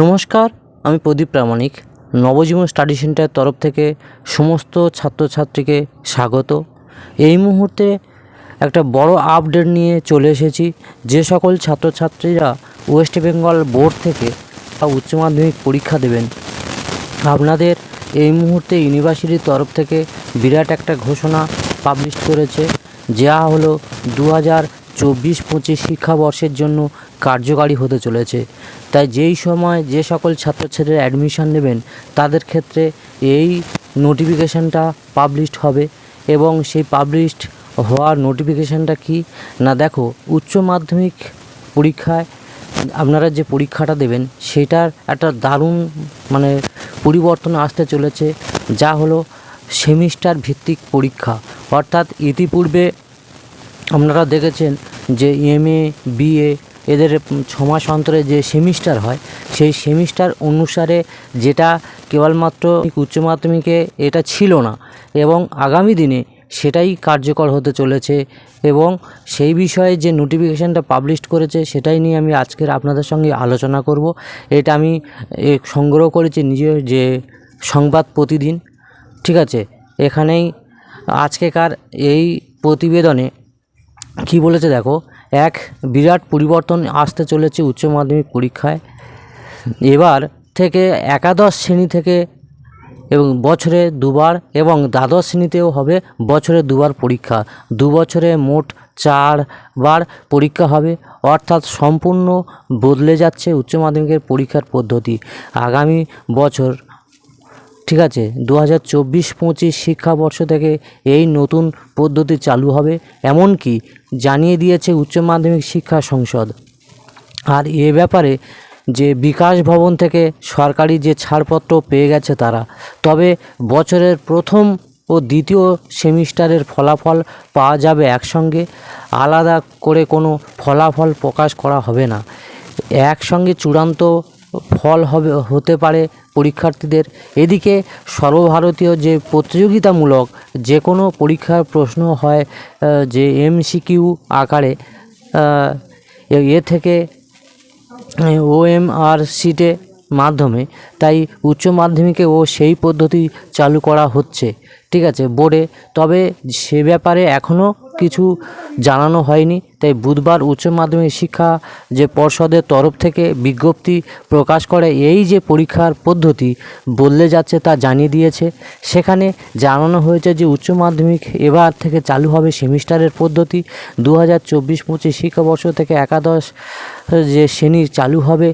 নমস্কার, আমি প্রদীপ প্রামাণিক। নবজীবন স্টাডি সেন্টারের তরফ থেকে সমস্ত ছাত্রছাত্রীকে স্বাগত। এই মুহূর্তে একটা বড় আপডেট নিয়ে চলে এসেছি। যে সকল ছাত্রছাত্রীরা ওয়েস্ট বেঙ্গল বোর্ড থেকে বা উচ্চ মাধ্যমিক পরীক্ষা দেবেন, আপনাদের এই মুহূর্তে ইউনিভার্সিটির তরফ থেকে বিরাট একটা ঘোষণা পাবলিশ করেছে। যা হলো দু হাজার চব্বিশ পঁচিশ শিক্ষাবর্ষের জন্য কার্যকারী হতে চলেছে। তাই যেই সময় যে সকল ছাত্রছাত্রীরা অ্যাডমিশান নেবেন, তাদের ক্ষেত্রে এই নোটিফিকেশানটা পাবলিশড হবে এবং সেই পাবলিশড হওয়ার নোটিফিকেশানটা কি? না দেখো, উচ্চ মাধ্যমিক পরীক্ষায় আপনারা যে পরীক্ষাটা দেবেন, সেটার একটা দারুণ মানে পরিবর্তন আসতে চলেছে, যা হলো সেমিস্টার ভিত্তিক পরীক্ষা। অর্থাৎ ইতিপূর্বে আপনারা দেখেছেন যে এম এমএ বিএ এদের ছ মাস অন্তরে যে সেমিস্টার হয় সেই সেমিস্টার অনুসারে যেটা কেবলমাত্র উচ্চ মাধ্যমিকে এটা ছিল না এবং আগামী দিনে সেটাই কার্যকর হতে চলেছে এবং সেই বিষয়ে যে নোটিফিকেশানটা পাবলিশ করেছে সেটাই নিয়ে আমি আজকের আপনাদের সঙ্গে আলোচনা করব। এটা আমি এ, সংগ্রহ করেছি নিজের যে সংবাদ প্রতিদিন ঠিক আছে? এখানেই আজকেকার এই প্রতিবেদনে কি বলেছে দেখো? এক, বিরাট পরিবর্তন আসতে চলেছে উচ্চ মাধ্যমিক পরীক্ষায়। এবার থেকে একাদশ শ্রেণি থেকে এবং বছরে দুবার এবং দ্বাদশ শ্রেণীতেও হবে বছরে দুবার পরীক্ষা। দু বছরে মোট চারবার পরীক্ষা হবে। অর্থাৎ সম্পূর্ণ বদলে যাচ্ছে উচ্চ মাধ্যমিকের পরীক্ষার পদ্ধতি। আগামী বছর ঠিক আছে দু হাজার চব্বিশ পঁচিশ শিক্ষাবর্ষ থেকে এই নতুন পদ্ধতি চালু হবে, এমনকি জানিয়ে দিয়েছে উচ্চ মাধ্যমিক শিক্ষা সংসদ। আর এ ব্যাপারে যে বিকাশ ভবন থেকে সরকারি যে ছাড়পত্র পেয়ে গেছে তারা, তবে বছরের প্রথম ও দ্বিতীয় সেমিস্টারের ফলাফল পাওয়া যাবে একসঙ্গে, আলাদা করে কোনো ফলাফল প্রকাশ করা হবে না। একসঙ্গে চূড়ান্ত ফল হবে, হতে পারে পরীক্ষার্থীদের। এদিকে সর্বভারতীয় যে প্রতিযোগিতামূলক যে কোনো পরীক্ষার প্রশ্ন হয় যে এমসিকিউ আকারে এ থেকে ওএমআর সিটে মাধ্যমে, তাই উচ্চ মাধ্যমিকে ও সেই পদ্ধতি চালু করা হচ্ছে, ঠিক আছে, বোর্ডে। তবে সে ব্যাপারে এখনও কিছু জানানো হয়নি। তাই বুধবার উচ্চ মাধ্যমিক শিক্ষা যে পর্ষদের তরফ থেকে বিজ্ঞপ্তি প্রকাশ করে, এই যে পরীক্ষার পদ্ধতি বদলে যাচ্ছে তা জানিয়ে দিয়েছে। সেখানে জানানো হয়েছে যে উচ্চ মাধ্যমিক এবার থেকে চালু হবে সেমিস্টারের পদ্ধতি। দু হাজার চব্বিশ পঁচিশ শিক্ষাবর্ষ থেকে একাদশ যে শ্রেণি চালু হবে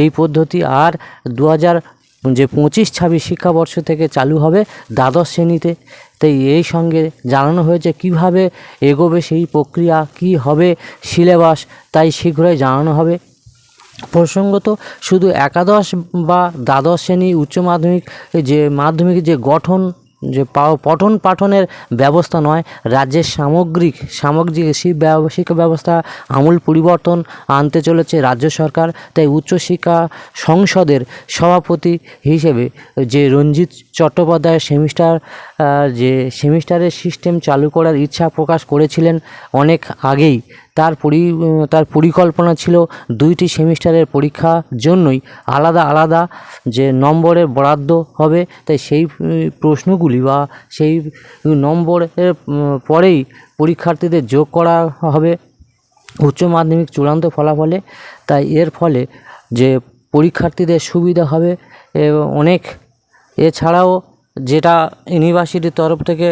এই পদ্ধতি। আর দু হাজার যে পঁচিশ ছাব্বিশ শিক্ষাবর্ষ থেকে চালু হবে দ্বাদশ শ্রেণীতে। তাই এই সঙ্গে জানানো হয়েছে কীভাবে এগোবে সেই প্রক্রিয়া, কি হবে সিলেবাস, তাই শীঘ্রই জানানো হবে। প্রসঙ্গত শুধু একাদশ বা দ্বাদশ শ্রেণি উচ্চ মাধ্যমিক যে মাধ্যমিক যে গঠন যে পঠন পাঠনের ব্যবস্থা নয়, রাজ্যের সামগ্রিক সামগ্রিক শিক্ষা ব্যবস্থা আমূল পরিবর্তন আনতে চলেছে রাজ্য সরকার। তাই উচ্চশিক্ষা সংসদের সভাপতি হিসেবে যে রঞ্জিত চট্টোপাধ্যায় সেমিস্টার যে সেমিস্টারের সিস্টেম চালু করার ইচ্ছা প্রকাশ করেছিলেন অনেক আগেই তার পরি তার পরিকল্পনা ছিল দুইটি সেমিস্টারের পরীক্ষার জন্যই আলাদা আলাদা যে নম্বরের বরাদ্দ হবে। তাই সেই প্রশ্নগুলি বা সেই নম্বরের পরেই পরীক্ষার্থীদের যোগ করা হবে উচ্চ মাধ্যমিক চূড়ান্ত ফলাফলে। তাই এর ফলে যে পরীক্ষার্থীদের সুবিধা হবে অনেক। এছাড়াও যেটা ইউনিভার্সিটির তরফ থেকে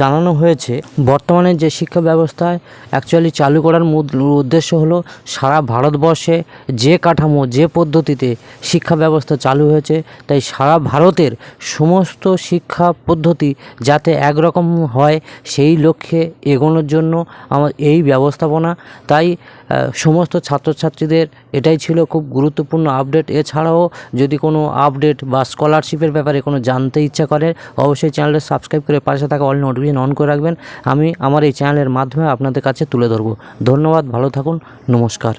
জানানো হয়েছে, বর্তমানে যে শিক্ষা ব্যবস্থায় অ্যাকচুয়ালি চালু করার মূল উদ্দেশ্য হলো সারা ভারতবর্ষে যে কাঠামো, যে পদ্ধতিতে শিক্ষা ব্যবস্থা চালু হয়েছে, তাই সারা ভারতের সমস্ত শিক্ষা পদ্ধতি যাতে একরকম হয় সেই লক্ষ্যে এগোনোর জন্য আমার এই ব্যবস্থাপনা। তাই সমস্ত ছাত্রছাত্রীদের এটাই ছিল খুব গুরুত্বপূর্ণ আপডেট। এছাড়াও যদি কোনো আপডেট বা স্কলারশিপের ব্যাপারে কোনো জানতে ইচ্ছা করে, অবশ্যই চ্যানেলটা সাবস্ক্রাইব করে পাশে থাকা অল নোটিফিকেশন অন করে রাখবেন। আমি আমার এই চ্যানেলের মাধ্যমে আপনাদের কাছে তুলে ধরব। ধন্যবাদ, ভালো থাকুন, নমস্কার।